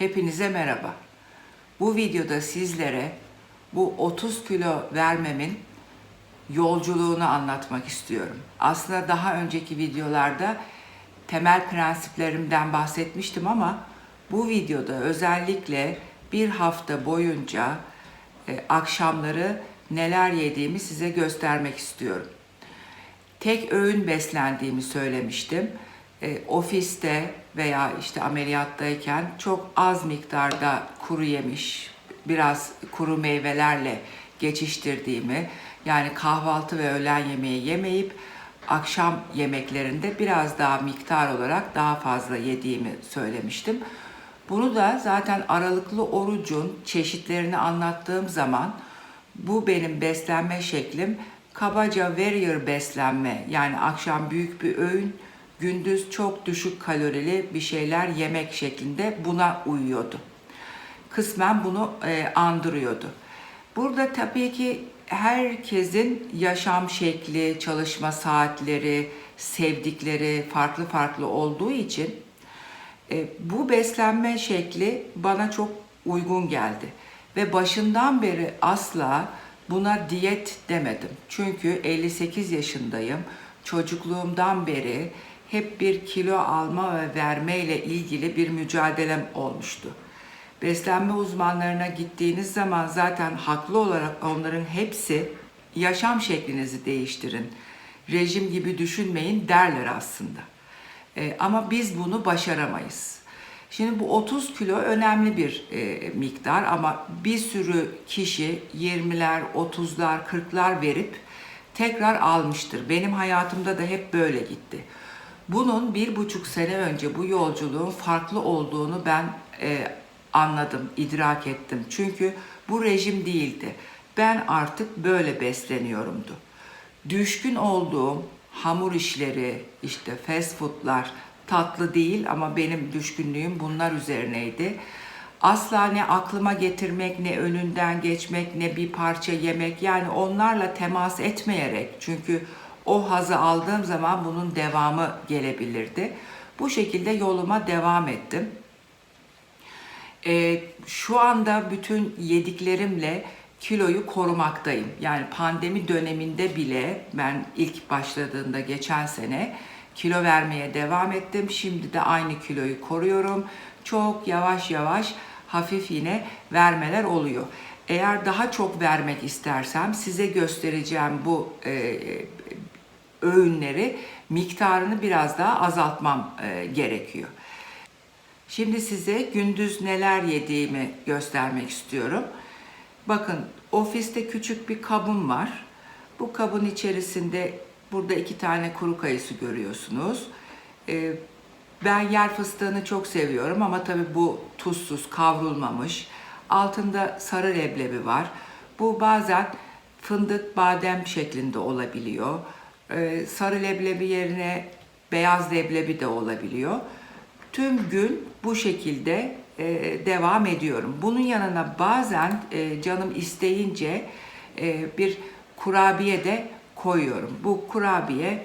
Hepinize merhaba. Bu videoda sizlere bu 30 kilo vermemin yolculuğunu anlatmak istiyorum. Aslında daha önceki videolarda temel prensiplerimden bahsetmiştim ama bu videoda özellikle bir hafta boyunca e, akşamları neler yediğimi size göstermek istiyorum. Tek öğün beslendiğimi söylemiştim. E, ofiste veya işte ameliyattayken çok az miktarda kuru yemiş, biraz kuru meyvelerle geçiştirdiğimi, yani kahvaltı ve öğlen yemeği yemeyip akşam yemeklerinde biraz daha miktar olarak daha fazla yediğimi söylemiştim. Bunu da zaten aralıklı orucun çeşitlerini anlattığım zaman bu benim beslenme şeklim kabaca warrior beslenme yani akşam büyük bir öğün gündüz çok düşük kalorili bir şeyler yemek şeklinde buna uyuyordu. Kısmen bunu e, andırıyordu. Burada tabii ki herkesin yaşam şekli, çalışma saatleri, sevdikleri farklı farklı olduğu için e, bu beslenme şekli bana çok uygun geldi. Ve başından beri asla buna diyet demedim. Çünkü 58 yaşındayım. Çocukluğumdan beri hep bir kilo alma ve verme ile ilgili bir mücadelem olmuştu. Beslenme uzmanlarına gittiğiniz zaman zaten haklı olarak onların hepsi yaşam şeklinizi değiştirin. Rejim gibi düşünmeyin derler aslında. E, ama biz bunu başaramayız. Şimdi bu 30 kilo önemli bir e, miktar ama bir sürü kişi 20'ler, 30'lar, 40'lar verip tekrar almıştır. Benim hayatımda da hep böyle gitti. Bunun bir buçuk sene önce bu yolculuğun farklı olduğunu ben e, anladım, idrak ettim. Çünkü bu rejim değildi. Ben artık böyle besleniyorumdu. Düşkün olduğum hamur işleri, işte fast foodlar, tatlı değil ama benim düşkünlüğüm bunlar üzerineydi. Asla ne aklıma getirmek, ne önünden geçmek, ne bir parça yemek yani onlarla temas etmeyerek çünkü o hazı aldığım zaman bunun devamı gelebilirdi. Bu şekilde yoluma devam ettim. Ee, şu anda bütün yediklerimle kiloyu korumaktayım. Yani pandemi döneminde bile ben ilk başladığında geçen sene kilo vermeye devam ettim. Şimdi de aynı kiloyu koruyorum. Çok yavaş yavaş hafif yine vermeler oluyor. Eğer daha çok vermek istersem size göstereceğim bu e, öğünleri miktarını biraz daha azaltmam e, gerekiyor. Şimdi size gündüz neler yediğimi göstermek istiyorum. Bakın ofiste küçük bir kabım var. Bu kabın içerisinde burada iki tane kuru kayısı görüyorsunuz. Ee, ben yer fıstığını çok seviyorum ama tabii bu tuzsuz, kavrulmamış. Altında sarı leblebi var. Bu bazen fındık, badem şeklinde olabiliyor. Ee, sarı leblebi yerine beyaz leblebi de olabiliyor. Tüm gün bu şekilde e, devam ediyorum. Bunun yanına bazen e, canım isteyince e, bir kurabiye de koyuyorum. Bu kurabiye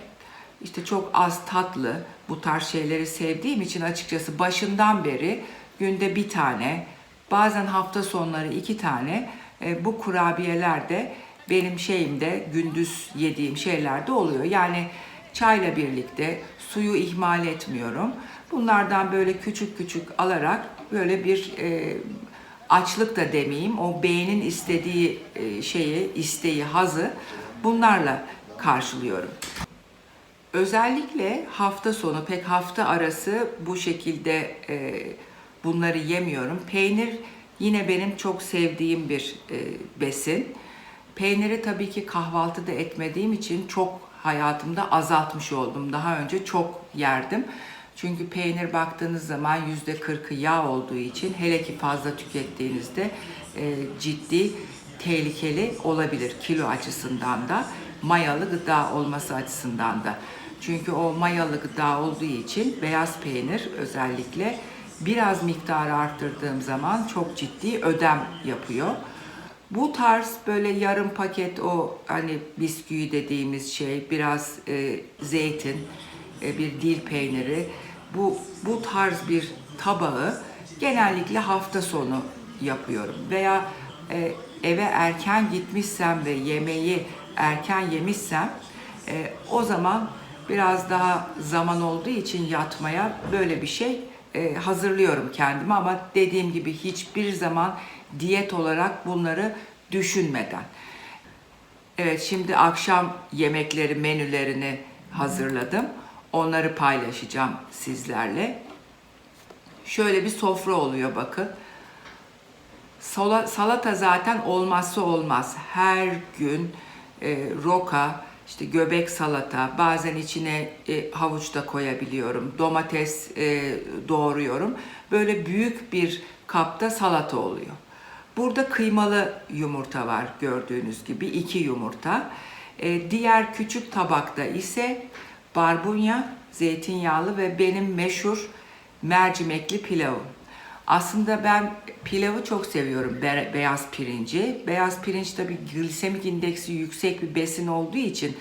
işte çok az tatlı bu tarz şeyleri sevdiğim için açıkçası başından beri günde bir tane bazen hafta sonları iki tane bu kurabiyeler de benim şeyimde gündüz yediğim şeylerde oluyor. Yani çayla birlikte suyu ihmal etmiyorum. Bunlardan böyle küçük küçük alarak böyle bir e, açlık da demeyeyim o beynin istediği e, şeyi, isteği, hazı bunlarla karşılıyorum. Özellikle hafta sonu pek hafta arası bu şekilde e, bunları yemiyorum. Peynir yine benim çok sevdiğim bir e, besin. Peyniri tabii ki kahvaltıda etmediğim için çok hayatımda azaltmış oldum. Daha önce çok yerdim. Çünkü peynir baktığınız zaman yüzde kırkı yağ olduğu için hele ki fazla tükettiğinizde e, ciddi tehlikeli olabilir kilo açısından da mayalı gıda olması açısından da. Çünkü o mayalı gıda olduğu için beyaz peynir özellikle biraz miktarı arttırdığım zaman çok ciddi ödem yapıyor. Bu tarz böyle yarım paket o hani bisküvi dediğimiz şey, biraz e, zeytin, e, bir dil peyniri, bu bu tarz bir tabağı genellikle hafta sonu yapıyorum. Veya e, eve erken gitmişsem ve yemeği erken yemişsem e, o zaman biraz daha zaman olduğu için yatmaya böyle bir şey e, hazırlıyorum kendime ama dediğim gibi hiçbir zaman diyet olarak bunları düşünmeden. Evet şimdi akşam yemekleri menülerini hazırladım. Onları paylaşacağım sizlerle. Şöyle bir sofra oluyor bakın. Sala- Salata zaten olmazsa olmaz. Her gün e, roka, işte göbek salata, bazen içine e, havuç da koyabiliyorum. Domates e, doğruyorum. Böyle büyük bir kapta salata oluyor. Burada kıymalı yumurta var gördüğünüz gibi iki yumurta. E, diğer küçük tabakta ise barbunya, zeytinyağlı ve benim meşhur mercimekli pilavım. Aslında ben pilavı çok seviyorum, be- beyaz pirinci. Beyaz pirinç tabii glisemik indeksi yüksek bir besin olduğu için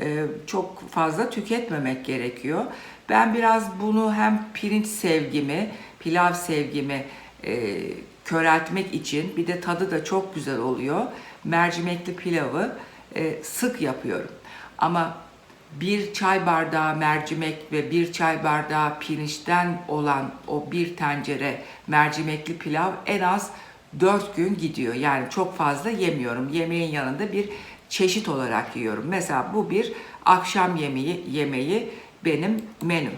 e, çok fazla tüketmemek gerekiyor. Ben biraz bunu hem pirinç sevgimi, pilav sevgimi e, köreltmek için bir de tadı da çok güzel oluyor. Mercimekli pilavı e, sık yapıyorum. Ama bir çay bardağı mercimek ve bir çay bardağı pirinçten olan o bir tencere mercimekli pilav en az 4 gün gidiyor. Yani çok fazla yemiyorum. Yemeğin yanında bir çeşit olarak yiyorum. Mesela bu bir akşam yemeği yemeği benim menüm.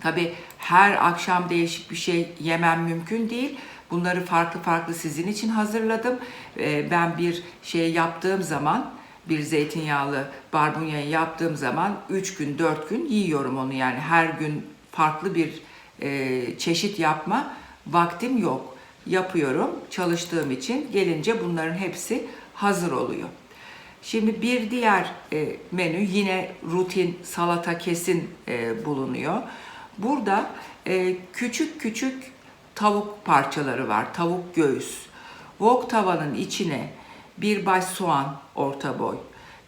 Tabii her akşam değişik bir şey yemem mümkün değil. Bunları farklı farklı sizin için hazırladım. Ee, Ben bir şey yaptığım zaman, bir zeytinyağlı barbunyayı yaptığım zaman 3 gün, 4 gün yiyorum onu. Yani her gün farklı bir e, çeşit yapma vaktim yok. Yapıyorum çalıştığım için gelince bunların hepsi hazır oluyor. Şimdi bir diğer e, menü yine rutin salata kesin e, bulunuyor. Burada e, küçük küçük tavuk parçaları var. Tavuk göğüs. Wok tavanın içine bir baş soğan orta boy,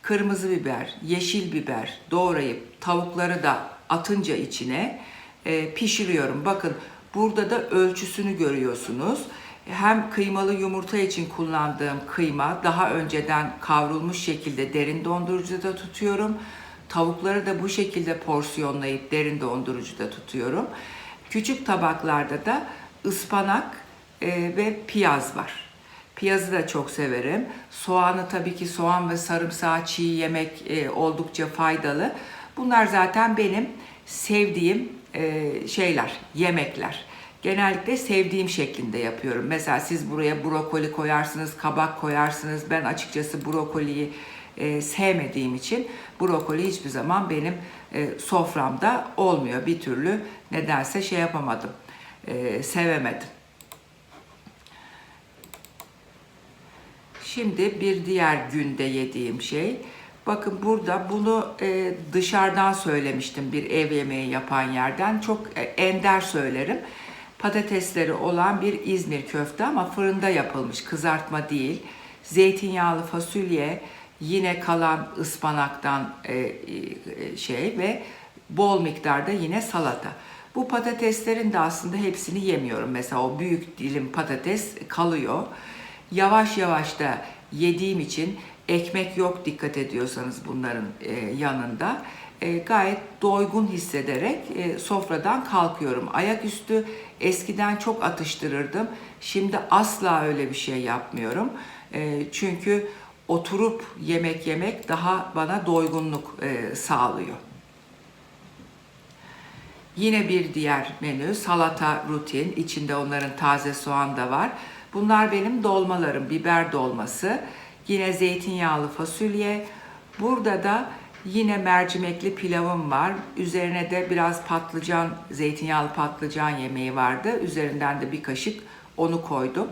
kırmızı biber, yeşil biber doğrayıp tavukları da atınca içine e, pişiriyorum. Bakın burada da ölçüsünü görüyorsunuz. Hem kıymalı yumurta için kullandığım kıyma daha önceden kavrulmuş şekilde derin dondurucuda tutuyorum. Tavukları da bu şekilde porsiyonlayıp derin dondurucuda tutuyorum. Küçük tabaklarda da ıspanak e, ve piyaz var. Piyazı da çok severim. Soğanı tabii ki soğan ve sarımsağı çiğ yemek e, oldukça faydalı. Bunlar zaten benim sevdiğim e, şeyler, yemekler. Genellikle sevdiğim şeklinde yapıyorum. Mesela siz buraya brokoli koyarsınız, kabak koyarsınız. Ben açıkçası brokoliyi e, sevmediğim için brokoli hiçbir zaman benim e, soframda olmuyor. Bir türlü nedense şey yapamadım, e, sevemedim. Şimdi bir diğer günde yediğim şey. Bakın burada bunu e, dışarıdan söylemiştim bir ev yemeği yapan yerden. Çok e, ender söylerim. Patatesleri olan bir İzmir köfte ama fırında yapılmış kızartma değil. Zeytinyağlı fasulye, yine kalan ıspanaktan e, e, şey ve bol miktarda yine salata. Bu patateslerin de aslında hepsini yemiyorum. Mesela o büyük dilim patates kalıyor. Yavaş yavaş da yediğim için ekmek yok dikkat ediyorsanız bunların e, yanında e, gayet doygun hissederek e, sofradan kalkıyorum. Ayaküstü eskiden çok atıştırırdım. Şimdi asla öyle bir şey yapmıyorum. Çünkü oturup yemek yemek daha bana doygunluk sağlıyor. Yine bir diğer menü salata rutin. İçinde onların taze soğan da var. Bunlar benim dolmalarım. Biber dolması. Yine zeytinyağlı fasulye. Burada da yine mercimekli pilavım var. Üzerine de biraz patlıcan, zeytinyağlı patlıcan yemeği vardı. Üzerinden de bir kaşık onu koydum.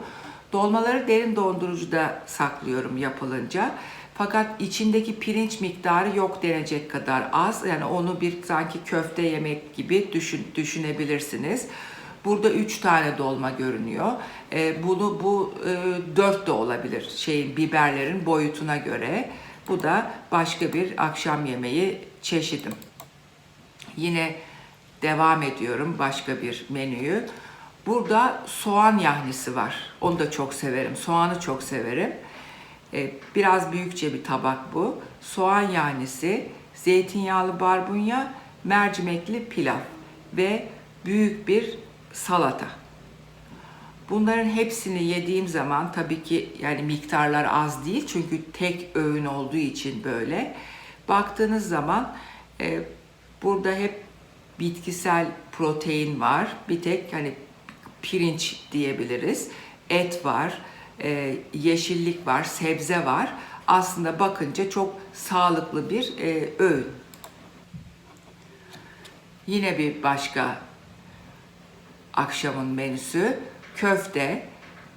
Dolmaları derin dondurucuda saklıyorum yapılınca. Fakat içindeki pirinç miktarı yok denecek kadar az. Yani onu bir sanki köfte yemek gibi düşün, düşünebilirsiniz. Burada üç tane dolma görünüyor. E, bunu bu e, dört de olabilir şeyin biberlerin boyutuna göre. Bu da başka bir akşam yemeği çeşidim. Yine devam ediyorum başka bir menüyü. Burada soğan yahnisi var. Onu da çok severim. Soğanı çok severim. E, biraz büyükçe bir tabak bu. Soğan yahnisi, zeytinyağlı barbunya, mercimekli pilav ve büyük bir salata. Bunların hepsini yediğim zaman tabii ki yani miktarlar az değil çünkü tek öğün olduğu için böyle. Baktığınız zaman e, burada hep bitkisel protein var. Bir tek hani pirinç diyebiliriz. Et var, e, yeşillik var, sebze var. Aslında bakınca çok sağlıklı bir e, öğün. Yine bir başka akşamın menüsü köfte.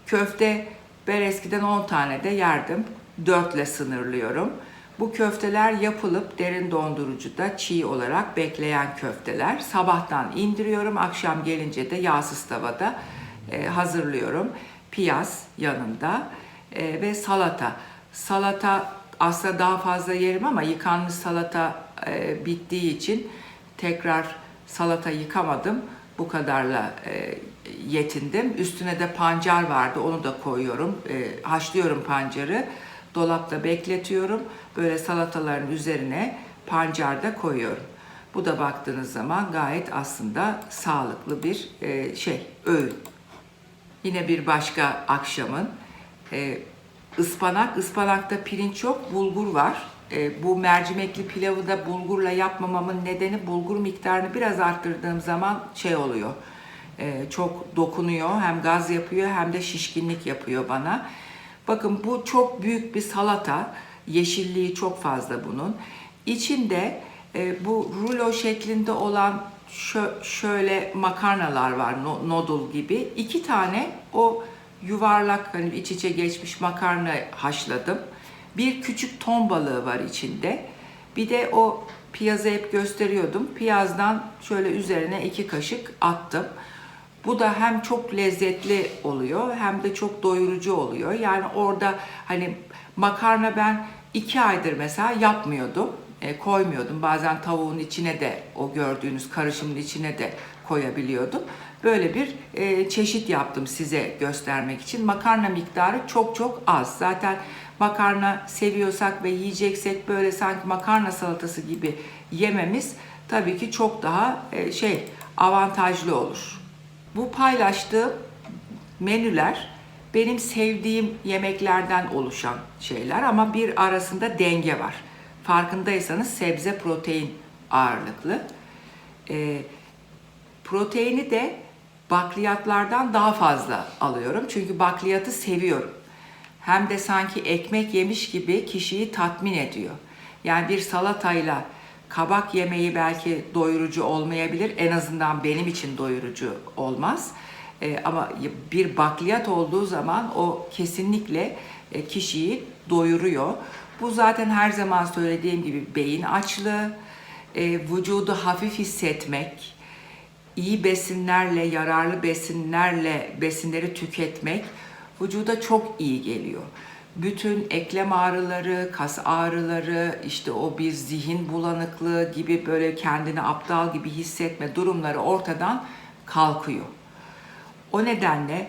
Köfte ben eskiden 10 tane de yerdim. 4 ile sınırlıyorum. Bu köfteler yapılıp derin dondurucuda çiğ olarak bekleyen köfteler. Sabahtan indiriyorum, akşam gelince de yağsız tavada e, hazırlıyorum. Piyaz yanında e, ve salata. Salata aslında daha fazla yerim ama yıkanmış salata e, bittiği için tekrar salata yıkamadım. Bu kadarla e, yetindim. Üstüne de pancar vardı. Onu da koyuyorum. E, haşlıyorum pancarı. Dolapta bekletiyorum. Böyle salataların üzerine pancar da koyuyorum. Bu da baktığınız zaman gayet aslında sağlıklı bir e, şey, öğün. Yine bir başka akşamın e, ıspanak. Ispanakta pirinç yok, bulgur var. E, bu mercimekli pilavı da bulgurla yapmamamın nedeni bulgur miktarını biraz arttırdığım zaman şey oluyor. e, çok dokunuyor, hem gaz yapıyor hem de şişkinlik yapıyor bana. Bakın bu çok büyük bir salata. Yeşilliği çok fazla bunun. İçinde e, bu rulo şeklinde olan şö- şöyle makarnalar var no- noodle gibi. İki tane o yuvarlak hani iç içe geçmiş makarna haşladım. Bir küçük ton balığı var içinde. Bir de o piyazı hep gösteriyordum. Piyazdan şöyle üzerine iki kaşık attım. Bu da hem çok lezzetli oluyor hem de çok doyurucu oluyor. Yani orada hani makarna ben iki aydır mesela yapmıyordum. E, koymuyordum. Bazen tavuğun içine de o gördüğünüz karışımın içine de koyabiliyordum. Böyle bir e, çeşit yaptım size göstermek için. Makarna miktarı çok çok az. Zaten makarna seviyorsak ve yiyeceksek böyle sanki makarna salatası gibi yememiz tabii ki çok daha e, şey avantajlı olur. Bu paylaştığım menüler benim sevdiğim yemeklerden oluşan şeyler ama bir arasında denge var. Farkındaysanız sebze protein ağırlıklı. Ee, proteini de bakliyatlardan daha fazla alıyorum. Çünkü bakliyatı seviyorum. Hem de sanki ekmek yemiş gibi kişiyi tatmin ediyor. Yani bir salatayla kabak yemeği belki doyurucu olmayabilir. En azından benim için doyurucu olmaz. Ee, ama bir bakliyat olduğu zaman o kesinlikle e, kişiyi doyuruyor. Bu zaten her zaman söylediğim gibi beyin açlığı, e, vücudu hafif hissetmek, iyi besinlerle, yararlı besinlerle besinleri tüketmek vücuda çok iyi geliyor. Bütün eklem ağrıları, kas ağrıları, işte o bir zihin bulanıklığı gibi böyle kendini aptal gibi hissetme durumları ortadan kalkıyor. O nedenle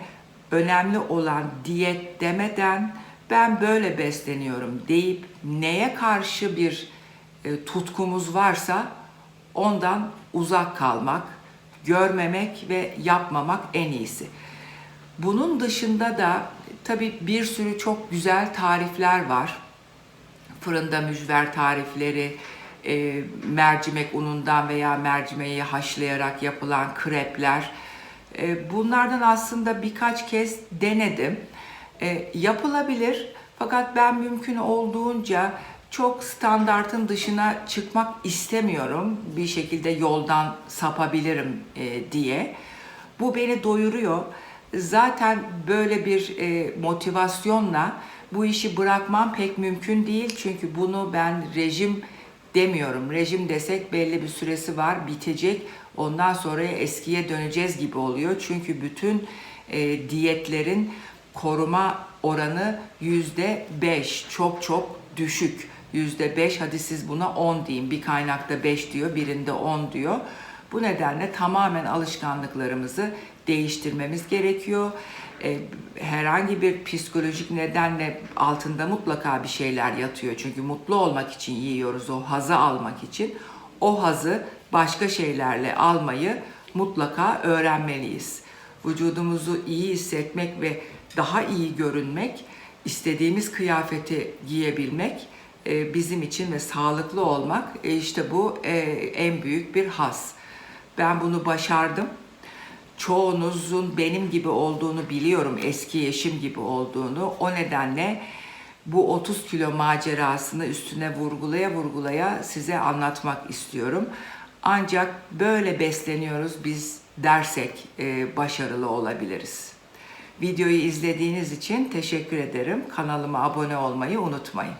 önemli olan diyet demeden ben böyle besleniyorum deyip neye karşı bir e, tutkumuz varsa ondan uzak kalmak, görmemek ve yapmamak en iyisi. Bunun dışında da tabii bir sürü çok güzel tarifler var. Fırında mücver tarifleri, e, mercimek unundan veya mercimeği haşlayarak yapılan krepler. E, bunlardan aslında birkaç kez denedim. E, yapılabilir fakat ben mümkün olduğunca çok standartın dışına çıkmak istemiyorum. Bir şekilde yoldan sapabilirim e, diye. Bu beni doyuruyor. Zaten böyle bir e, motivasyonla bu işi bırakmam pek mümkün değil. Çünkü bunu ben rejim demiyorum. Rejim desek belli bir süresi var, bitecek. Ondan sonra eskiye döneceğiz gibi oluyor. Çünkü bütün e, diyetlerin koruma oranı yüzde beş, çok çok düşük. Yüzde beş, hadi siz buna 10 deyin. Bir kaynakta 5 diyor, birinde 10 diyor. Bu nedenle tamamen alışkanlıklarımızı değiştirmemiz gerekiyor. E, herhangi bir psikolojik nedenle altında mutlaka bir şeyler yatıyor. Çünkü mutlu olmak için yiyoruz, o hazı almak için. O hazı başka şeylerle almayı mutlaka öğrenmeliyiz. Vücudumuzu iyi hissetmek ve daha iyi görünmek, istediğimiz kıyafeti giyebilmek e, bizim için ve sağlıklı olmak e, işte bu e, en büyük bir haz. Ben bunu başardım. Çoğunuzun benim gibi olduğunu biliyorum, eski eşim gibi olduğunu. O nedenle bu 30 kilo macerasını üstüne vurgulaya vurgulaya size anlatmak istiyorum. Ancak böyle besleniyoruz biz dersek başarılı olabiliriz. Videoyu izlediğiniz için teşekkür ederim. Kanalıma abone olmayı unutmayın.